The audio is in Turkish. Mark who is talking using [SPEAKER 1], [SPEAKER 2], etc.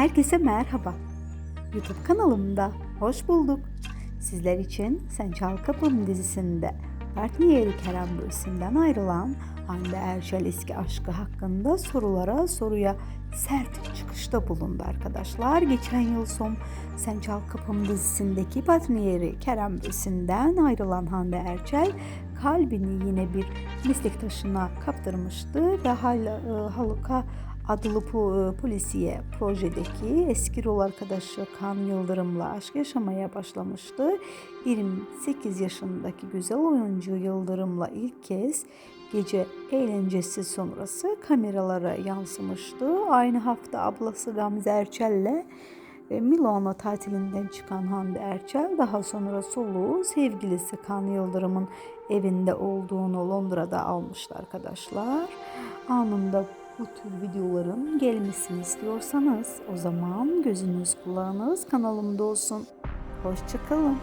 [SPEAKER 1] Herkese merhaba. YouTube kanalımda hoş bulduk. Sizler için Sen Çal Kapım dizisinde partneri Kerem Bürsin'den ayrılan Hande Erçel eski aşkı hakkında sorulara soruya sert çıkışta bulundu arkadaşlar. Geçen yıl son Sen Çal Kapım dizisindeki partneri Kerem Bürsin'den ayrılan Hande Erçel kalbini yine bir meslektaşına kaptırmıştı ve hala e, Haluk'a adlı po- polisiye projedeki eski rol arkadaşı Kan Yıldırım'la aşk yaşamaya başlamıştı. 28 yaşındaki güzel oyuncu Yıldırım'la ilk kez gece eğlencesi sonrası kameralara yansımıştı. Aynı hafta ablası Gamze Erçel'le ve Milano tatilinden çıkan Hande Erçel daha sonra soluğu sevgilisi Kan Yıldırım'ın evinde olduğunu Londra'da almıştı arkadaşlar. Anında bu tür videoların gelmesini istiyorsanız o zaman gözünüz kulağınız kanalımda olsun. Hoşçakalın.